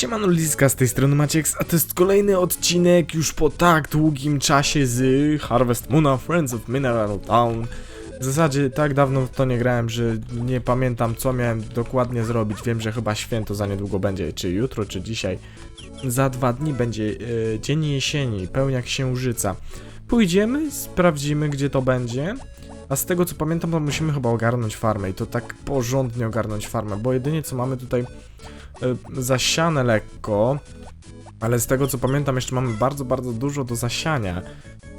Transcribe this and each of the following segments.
Siemano Liska, z tej strony Maciek, a to jest kolejny odcinek już po tak długim czasie z Harvest Moona Friends of Mineral Town. W zasadzie tak dawno w to nie grałem, że nie pamiętam co miałem dokładnie zrobić. Wiem, że chyba święto za niedługo będzie, czy jutro, czy dzisiaj. Za dwa dni będzie e, dzień jesieni, pełnia księżyca. Pójdziemy, sprawdzimy gdzie to będzie. A z tego co pamiętam, to musimy chyba ogarnąć farmę i to tak porządnie ogarnąć farmę, bo jedynie co mamy tutaj zasiane lekko, ale z tego co pamiętam jeszcze mamy bardzo, bardzo dużo do zasiania.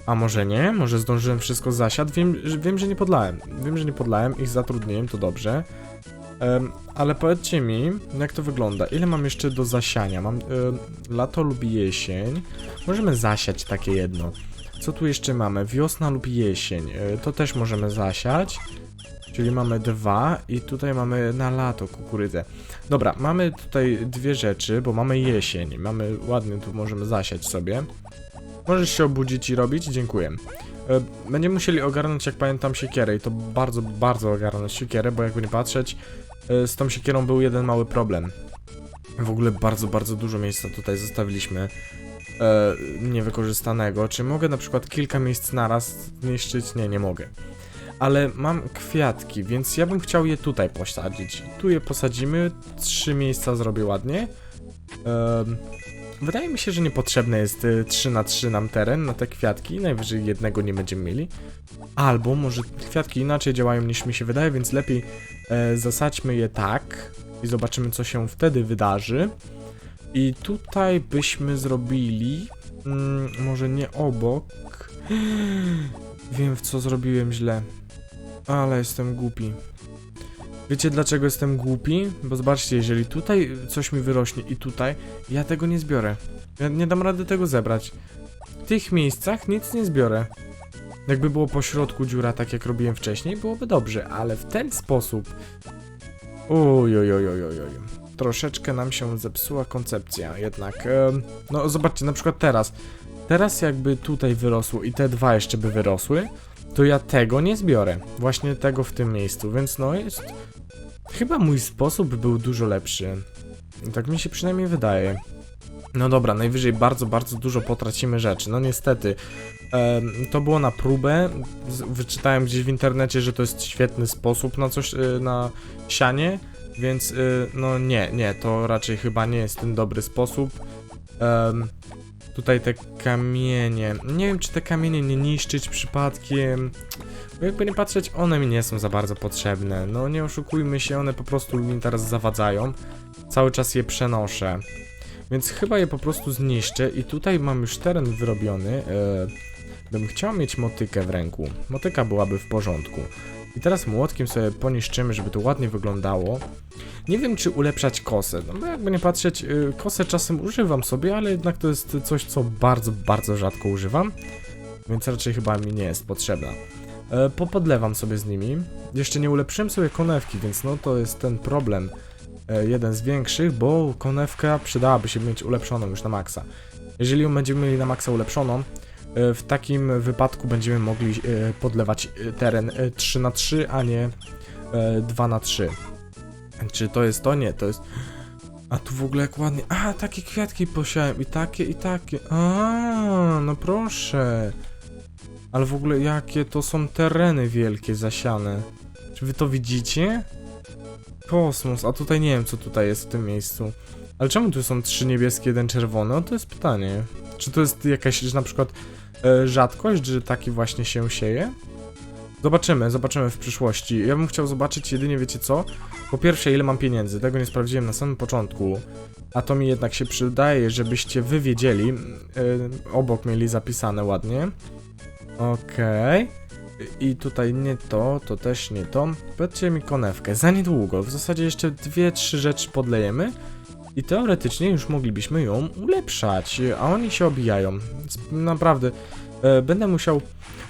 A może nie? Może zdążyłem wszystko zasiać? Wiem, że- wiem, że nie podlałem. Wiem, że nie podlałem, ich zatrudniłem, to dobrze. Em, ale powiedzcie mi, jak to wygląda? Ile mam jeszcze do zasiania? Mam em, lato lub jesień. Możemy zasiać takie jedno. Co tu jeszcze mamy? Wiosna lub jesień. E, To też możemy zasiać. Czyli mamy dwa i tutaj mamy na lato kukurydzę. Dobra, mamy tutaj dwie rzeczy, bo mamy jesień. Mamy ładnie tu możemy zasiać sobie. Możesz się obudzić i robić? Dziękuję. E, Będziemy musieli ogarnąć, jak pamiętam, siekierę i to bardzo, bardzo ogarnąć siekierę, bo jakby nie patrzeć, e, z tą siekierą był jeden mały problem. W ogóle bardzo, bardzo dużo miejsca tutaj zostawiliśmy e, niewykorzystanego. Czy mogę na przykład kilka miejsc naraz zniszczyć? Nie, nie mogę. Ale mam kwiatki, więc ja bym chciał je tutaj posadzić. Tu je posadzimy, trzy miejsca zrobię ładnie. Em, wydaje mi się, że niepotrzebne jest y, 3 na 3 nam teren na te kwiatki, najwyżej jednego nie będziemy mieli. Albo może kwiatki inaczej działają niż mi się wydaje, więc lepiej e, zasadźmy je tak i zobaczymy co się wtedy wydarzy. I tutaj byśmy zrobili, mm, może nie obok. Wiem w co zrobiłem źle. Ale jestem głupi. Wiecie dlaczego jestem głupi? Bo zobaczcie, jeżeli tutaj coś mi wyrośnie i tutaj, ja tego nie zbiorę. Ja nie dam rady tego zebrać. W tych miejscach nic nie zbiorę. Jakby było po środku dziura, tak jak robiłem wcześniej, byłoby dobrze, ale w ten sposób... Oj, oj, oj, oj, oj, oj. Troszeczkę nam się zepsuła koncepcja, jednak... no zobaczcie, na przykład teraz. Teraz jakby tutaj wyrosło i te dwa jeszcze by wyrosły, to ja tego nie zbiorę. Właśnie tego w tym miejscu, więc no jest... Chyba mój sposób był dużo lepszy. Tak mi się przynajmniej wydaje. No dobra, najwyżej bardzo, bardzo dużo potracimy rzeczy. No niestety. To było na próbę. Wyczytałem gdzieś w internecie, że to jest świetny sposób na coś, y, na sianie. Więc y, no nie, nie, to raczej chyba nie jest ten dobry sposób. Tutaj te kamienie. Nie wiem, czy te kamienie nie niszczyć przypadkiem. Bo jakby nie patrzeć, one mi nie są za bardzo potrzebne. No nie oszukujmy się, one po prostu mi teraz zawadzają. Cały czas je przenoszę. Więc chyba je po prostu zniszczę i tutaj mam już teren wyrobiony. E, bym chciał mieć motykę w ręku. Motyka byłaby w porządku. I teraz młotkiem sobie poniszczymy, żeby to ładnie wyglądało. Nie wiem, czy ulepszać kosę. No jakby nie patrzeć, y, kosę czasem używam sobie, ale jednak to jest coś, co bardzo, bardzo rzadko używam. Więc raczej chyba mi nie jest potrzebna. E, popodlewam sobie z nimi. Jeszcze nie ulepszyłem sobie konewki, więc no to jest ten problem. E, jeden z większych, bo konewka przydałaby się mieć ulepszoną już na maksa. Jeżeli ją będziemy mieli na maksa ulepszoną, w takim wypadku będziemy mogli e, podlewać e, teren e, 3 na 3 a nie e, 2 na 3 Czy to jest to? Nie, to jest... A tu w ogóle jak ładnie... A, takie kwiatki posiałem i takie, i takie. A, no proszę. Ale w ogóle jakie to są tereny wielkie zasiane. Czy wy to widzicie? Kosmos, a tutaj nie wiem co tutaj jest w tym miejscu. Ale czemu tu są trzy niebieskie, jeden czerwony? No to jest pytanie. Czy to jest jakaś że na przykład e, rzadkość, że taki właśnie się sieje? Zobaczymy, zobaczymy w przyszłości. Ja bym chciał zobaczyć jedynie, wiecie co? Po pierwsze, ile mam pieniędzy. Tego nie sprawdziłem na samym początku. A to mi jednak się przydaje, żebyście wy wiedzieli. E, obok mieli zapisane ładnie. Okej. I tutaj nie to, to też nie to. Powiedzcie mi konewkę. Za niedługo. W zasadzie jeszcze dwie, trzy rzeczy podlejemy. I teoretycznie już moglibyśmy ją ulepszać. A oni się obijają. Naprawdę. E, będę musiał.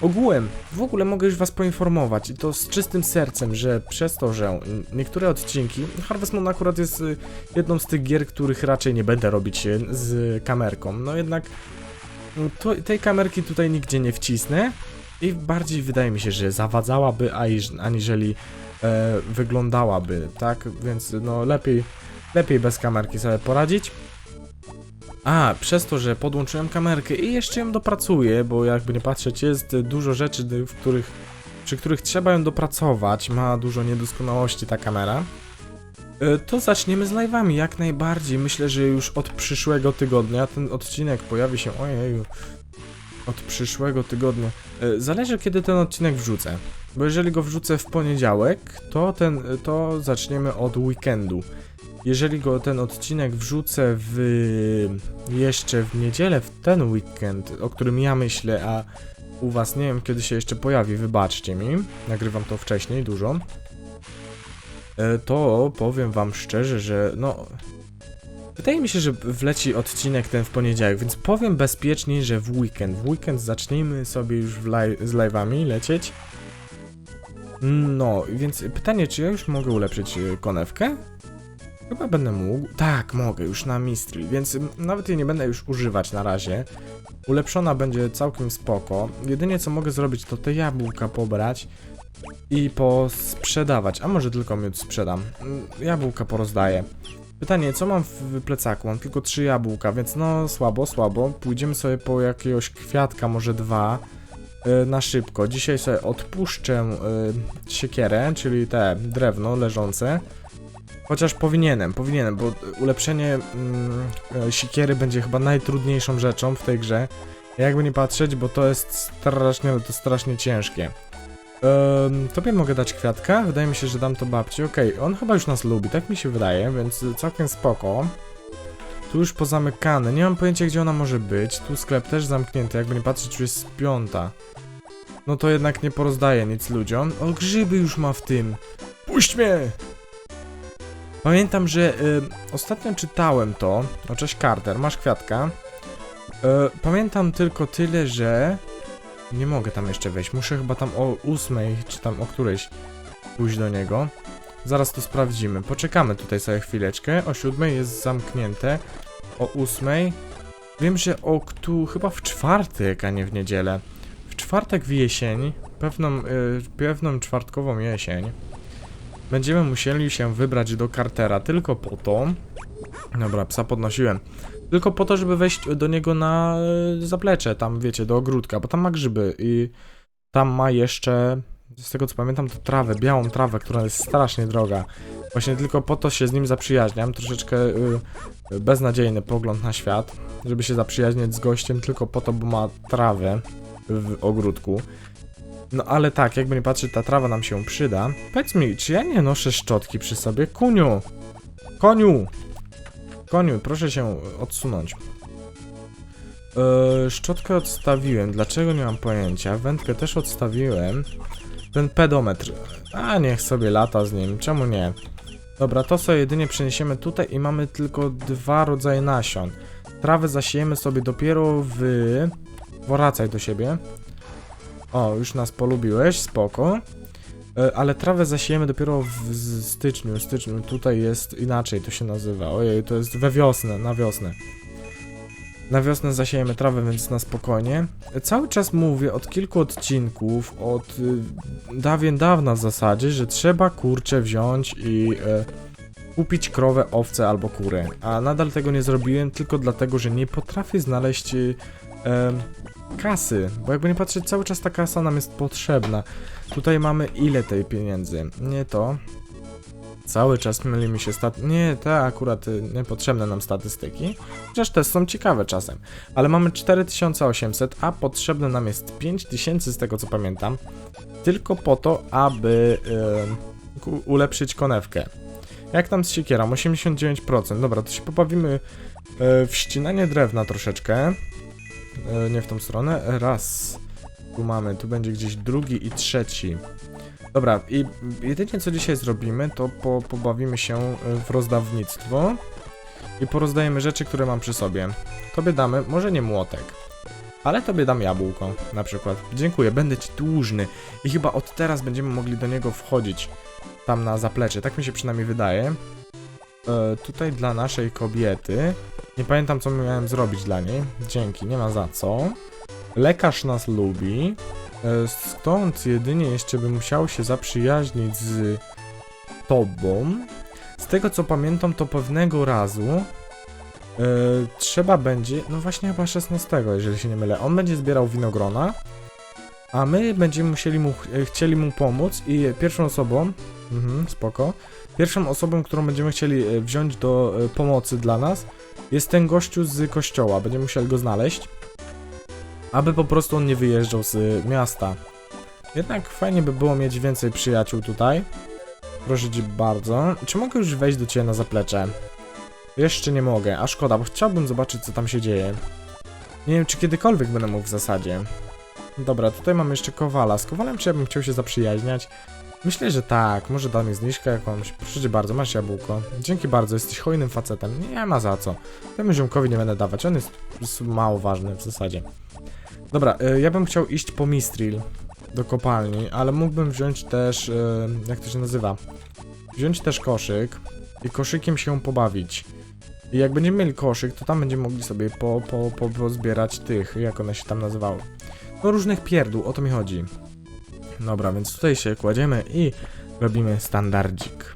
Ogółem, w ogóle mogę już was poinformować i to z czystym sercem, że przez to, że niektóre odcinki, Harvest Moon akurat jest y, jedną z tych gier, których raczej nie będę robić y, z kamerką. No jednak no to, tej kamerki tutaj nigdzie nie wcisnę i bardziej wydaje mi się, że zawadzałaby, aniż- aniżeli e, wyglądałaby, tak? Więc no lepiej, lepiej bez kamerki sobie poradzić. A, przez to, że podłączyłem kamerkę i jeszcze ją dopracuję, bo jakby nie patrzeć, jest dużo rzeczy, w których, przy których trzeba ją dopracować, ma dużo niedoskonałości ta kamera. E, To zaczniemy z live'ami, jak najbardziej. Myślę, że już od przyszłego tygodnia ten odcinek pojawi się. Ojeju. Od przyszłego tygodnia. E, Zależy kiedy ten odcinek wrzucę. Bo jeżeli go wrzucę w poniedziałek, to ten, to zaczniemy od weekendu. Jeżeli go ten odcinek wrzucę w jeszcze w niedzielę, w ten weekend, o którym ja myślę, a u was nie wiem kiedy się jeszcze pojawi, wybaczcie mi. Nagrywam to wcześniej dużo. E, To powiem wam szczerze, że no. Wydaje mi się, że wleci odcinek ten w poniedziałek, więc powiem bezpieczniej, że w weekend. W weekend zacznijmy sobie już z live'ami lecieć. No, więc pytanie, czy ja już mogę ulepszyć y, konewkę? Chyba będę mógł. Tak, mogę, już na Mistral, więc nawet jej nie będę już używać na razie. Ulepszona będzie całkiem spoko. Jedynie co mogę zrobić, to te jabłka pobrać i posprzedawać. A może tylko miód sprzedam. Mm, Jabłka porozdaję. Pytanie, co mam w plecaku? Mam tylko trzy jabłka, więc no słabo, słabo. Pójdziemy sobie po jakiegoś kwiatka, może dwa. y, Na szybko. Dzisiaj sobie odpuszczę y, siekierę, czyli te drewno leżące. Chociaż powinienem, powinienem, bo ulepszenie mm, e, siekiery będzie chyba najtrudniejszą rzeczą w tej grze. Jakby nie patrzeć, bo to jest strasznie, to strasznie ciężkie. Um, tobie mogę dać kwiatka? Wydaje mi się, że dam to babci. Okej, on chyba już nas lubi, tak mi się wydaje, więc całkiem spoko. Tu już pozamykane, nie mam pojęcia gdzie ona może być. Tu sklep też zamknięty, jakby nie patrzeć, już jest piąta. No to jednak nie porozdaję nic ludziom. O, grzyby już ma w tym. Puść mnie! Pamiętam, że y, ostatnio czytałem to. O, cześć Carter, masz kwiatka. Y, pamiętam tylko tyle, że nie mogę tam jeszcze wejść. Muszę chyba tam o ósmej, czy tam o którejś pójść do niego. Zaraz to sprawdzimy. Poczekamy tutaj sobie chwileczkę. O siódmej jest zamknięte. O ósmej. Wiem, że o tu chyba w czwartek, a nie w niedzielę. W czwartek w jesień, pewną, y, pewną czwartkową jesień, będziemy musieli się wybrać do Cartera tylko po to. Dobra, psa podnosiłem. Tylko po to, żeby wejść do niego na y, zaplecze, tam wiecie, do ogródka, bo tam ma grzyby i tam ma jeszcze, z tego co pamiętam, to trawę, białą trawę, która jest strasznie droga. Właśnie tylko po to się z nim zaprzyjaźniam, troszeczkę y, beznadziejny pogląd na świat, żeby się zaprzyjaźniać z gościem tylko po to, bo ma trawę w ogródku. No ale tak, jakby nie patrzeć, ta trawa nam się przyda. Powiedz mi, czy ja nie noszę szczotki przy sobie? Kuniu! Koniu! Koniu, proszę się odsunąć. Eee, szczotkę odstawiłem, dlaczego nie mam pojęcia. Wędkę też odstawiłem. Ten pedometr. A niech sobie lata z nim, czemu nie? Dobra, to sobie jedynie przeniesiemy tutaj i mamy tylko dwa rodzaje nasion. Trawę zasiejemy sobie dopiero w... Wracaj do siebie. O, już nas polubiłeś, spoko. E, Ale trawę zasiejemy dopiero w styczniu. Styczniu tutaj jest inaczej, to się nazywa. Ojej, to jest we wiosnę, na wiosnę. Na wiosnę zasiejemy trawę, więc na spokojnie. E, Cały czas mówię od kilku odcinków, od y, dawien dawna w zasadzie, że trzeba kurczę wziąć i e, kupić krowę, owce albo kurę. A nadal tego nie zrobiłem tylko dlatego, że nie potrafię znaleźć y, kasy. Bo jakby nie patrzeć, cały czas ta kasa nam jest potrzebna. Tutaj mamy ile tej pieniędzy? Nie to. Cały czas myli mi się stat... Nie, te akurat y, niepotrzebne nam statystyki. Chociaż te są ciekawe czasem. Ale mamy 4800, a potrzebne nam jest 5000 z tego co pamiętam. Tylko po to, aby y, ku- ulepszyć konewkę. Jak tam z siekierą? 89%. Dobra, to się pobawimy y, w ścinanie drewna troszeczkę. Y, nie w tą stronę. Raz. Tu mamy, tu będzie gdzieś drugi i trzeci. Dobra, i jedynie co dzisiaj zrobimy, to po, pobawimy się e, w rozdawnictwo i porozdajemy rzeczy, które mam przy sobie. Tobie damy, może nie młotek, ale tobie dam jabłko, na przykład. Dziękuję, będę ci dłużny i chyba od teraz będziemy mogli do niego wchodzić tam na zaplecze, tak mi się przynajmniej wydaje. E, tutaj dla naszej kobiety, nie pamiętam co miałem zrobić dla niej, dzięki, nie ma za co. Lekarz nas lubi. E, Stąd jedynie jeszcze bym musiał się zaprzyjaźnić z tobą. Z tego co pamiętam, to pewnego razu Yy, trzeba będzie, no właśnie chyba 16, jeżeli się nie mylę. On będzie zbierał winogrona, a my będziemy musieli mu, ch- chcieli mu pomóc i pierwszą osobą, mhm, spoko, pierwszą osobą, którą będziemy chcieli e, wziąć do e, pomocy dla nas, jest ten gościu z kościoła. Będziemy musieli go znaleźć, aby po prostu on nie wyjeżdżał z e, miasta. Jednak fajnie by było mieć więcej przyjaciół tutaj. Proszę cię bardzo. Czy mogę już wejść do ciebie na zaplecze? Jeszcze nie mogę, a szkoda, bo chciałbym zobaczyć, co tam się dzieje. Nie wiem, czy kiedykolwiek będę mógł w zasadzie. Dobra, tutaj mamy jeszcze Kowala. Z Kowalem czy ja bym chciał się zaprzyjaźniać? Myślę, że tak. Może da mi zniżkę jakąś. Proszę bardzo, masz jabłko. Dzięki bardzo, jesteś hojnym facetem. Nie ma za co. Temu ziomkowi nie będę dawać, on jest mało ważny w zasadzie. Dobra, y, ja bym chciał iść po Mistril do kopalni, ale mógłbym wziąć też, y, jak to się nazywa? Wziąć też koszyk i koszykiem się pobawić. I jak będziemy mieli koszyk, to tam będziemy mogli sobie po, po, po, pozbierać tych, jak one się tam nazywały. No różnych pierdół, o to mi chodzi. Dobra, więc tutaj się kładziemy i robimy standardzik.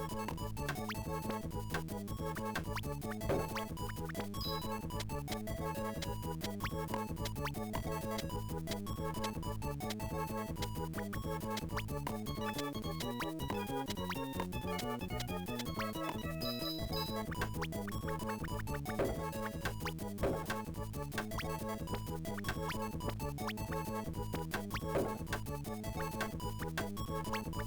Thank you.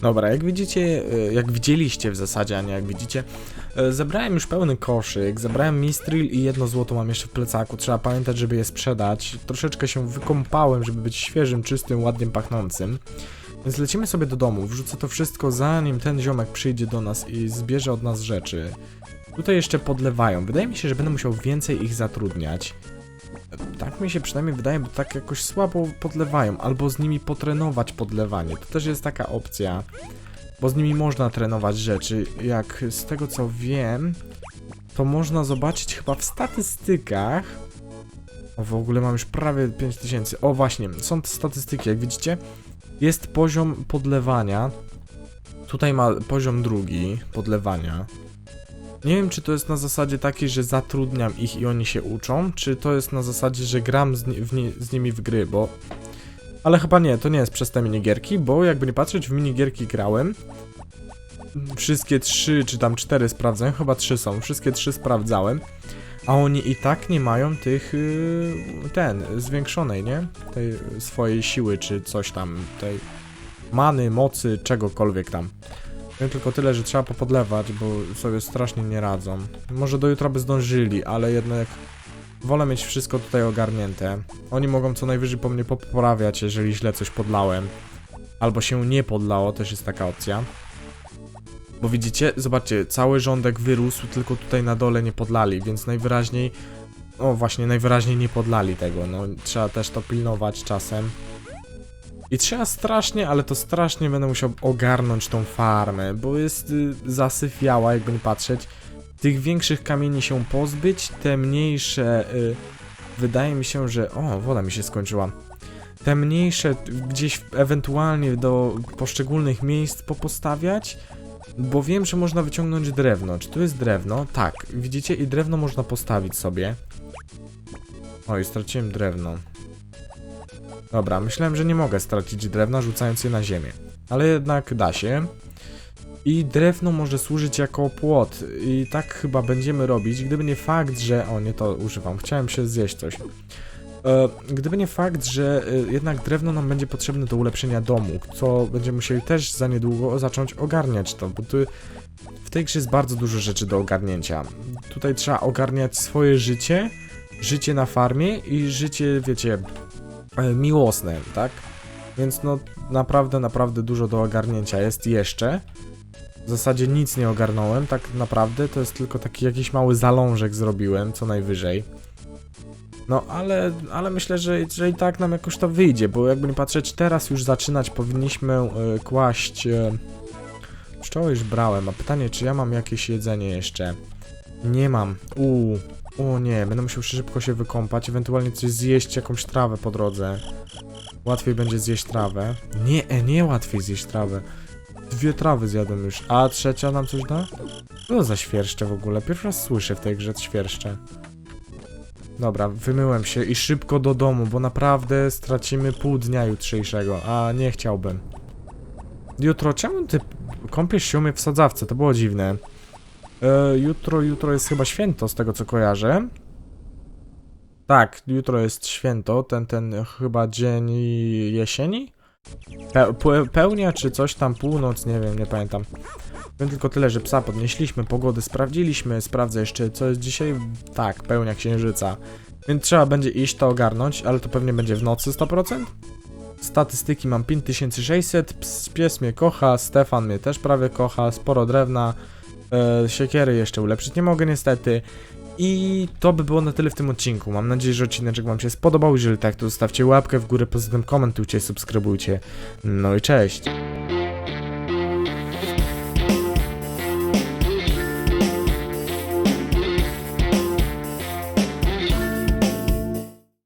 Dobra, jak widzicie, e, jak widzieliście w zasadzie, a nie jak widzicie, e, zebrałem już pełny koszyk, zebrałem mistril i jedno złoto mam jeszcze w plecaku. Trzeba pamiętać, żeby je sprzedać. Troszeczkę się wykąpałem, żeby być świeżym, czystym, ładnie pachnącym. Więc lecimy sobie do domu, wrzucę to wszystko zanim ten ziomek przyjdzie do nas i zbierze od nas rzeczy. Tutaj jeszcze podlewają. Wydaje mi się, że będę musiał więcej ich zatrudniać. Tak mi się przynajmniej wydaje, bo tak jakoś słabo podlewają, albo z nimi potrenować podlewanie. To też jest taka opcja, bo z nimi można trenować rzeczy. Jak z tego co wiem, to można zobaczyć chyba w statystykach. O, w ogóle mam już prawie 5000. O, właśnie, są statystyki, jak widzicie. Jest poziom podlewania. Tutaj ma poziom drugi podlewania. Nie wiem, czy to jest na zasadzie takiej, że zatrudniam ich i oni się uczą, czy to jest na zasadzie, że gram z, ni ni z nimi w gry, bo... Ale chyba nie, to nie jest przez te minigierki, bo jakby nie patrzeć, w minigierki grałem. Wszystkie trzy, czy tam cztery sprawdzałem, chyba trzy są, wszystkie trzy sprawdzałem. A oni i tak nie mają tych, yy, ten, zwiększonej, nie? Tej swojej siły, czy coś tam, tej many, mocy, czegokolwiek tam. Wiem tylko tyle, że trzeba popodlewać, bo sobie strasznie nie radzą. Może do jutra by zdążyli, ale jednak wolę mieć wszystko tutaj ogarnięte. Oni mogą co najwyżej po mnie poprawiać, jeżeli źle coś podlałem. Albo się nie podlało, też jest taka opcja. Bo widzicie, zobaczcie, cały rządek wyrósł, tylko tutaj na dole nie podlali, więc najwyraźniej, o właśnie, najwyraźniej nie podlali tego, no trzeba też to pilnować czasem. I trzeba strasznie, ale to strasznie będę musiał ogarnąć tą farmę, bo jest y, zasyfiała, jakby nie patrzeć. Tych większych kamieni się pozbyć, te mniejsze, y, wydaje mi się, że, o, woda mi się skończyła. Te mniejsze gdzieś ewentualnie do poszczególnych miejsc popostawiać, bo wiem, że można wyciągnąć drewno. Czy tu jest drewno? Tak, widzicie? I drewno można postawić sobie. Oj, straciłem drewno. Dobra, myślałem, że nie mogę stracić drewna, rzucając je na ziemię. Ale jednak da się. I drewno może służyć jako płot. I tak chyba będziemy robić, gdyby nie fakt, że... O, nie to używam. Chciałem się zjeść coś. E, gdyby nie fakt, że e, jednak drewno nam będzie potrzebne do ulepszenia domu, co będziemy musieli też za niedługo zacząć ogarniać to, bo tu w tej grze jest bardzo dużo rzeczy do ogarnięcia. Tutaj trzeba ogarniać swoje życie, życie na farmie i życie, wiecie, miłosne, tak? Więc no naprawdę, naprawdę dużo do ogarnięcia jest jeszcze. W zasadzie nic nie ogarnąłem, tak naprawdę to jest tylko taki jakiś mały zalążek zrobiłem, co najwyżej. No, ale, ale myślę, że, że i tak nam jakoś to wyjdzie, bo jakby nie patrzeć, teraz już zaczynać powinniśmy e, kłaść... E, pszczoły już brałem, a pytanie, czy ja mam jakieś jedzenie jeszcze? Nie mam. Uuu. O nie, będę musiał szybko się wykąpać, ewentualnie coś zjeść, jakąś trawę po drodze. Łatwiej będzie zjeść trawę. Nie, e, nie łatwiej zjeść trawę. Dwie trawy zjadłem już, a trzecia nam coś da? Co za świerszcze w ogóle? Pierwszy raz słyszę w tej grze świerszcze. Dobra, wymyłem się i szybko do domu, bo naprawdę stracimy pół dnia jutrzejszego, a nie chciałbym. Jutro, czemu ty kąpiesz się u mnie w sadzawce? To było dziwne. E, jutro, jutro jest chyba święto, z tego co kojarzę. Tak, jutro jest święto, ten, ten chyba dzień jesieni? Pe pe pełnia czy coś tam, północ, nie wiem, nie pamiętam. Wiem tylko tyle, że psa podnieśliśmy, pogody sprawdziliśmy, sprawdzę jeszcze co jest dzisiaj. Tak, pełnia księżyca. Więc trzeba będzie iść to ogarnąć, ale to pewnie będzie w nocy 100%. Statystyki mam 5600, ps, pies mnie kocha, Stefan mnie też prawie kocha, sporo drewna, e, siekiery jeszcze ulepszyć nie mogę niestety. I to by było na tyle w tym odcinku. Mam nadzieję, że odcinek Wam się spodobał. Jeżeli tak, to zostawcie łapkę w górę, poza tym komentujcie, subskrybujcie. No i cześć!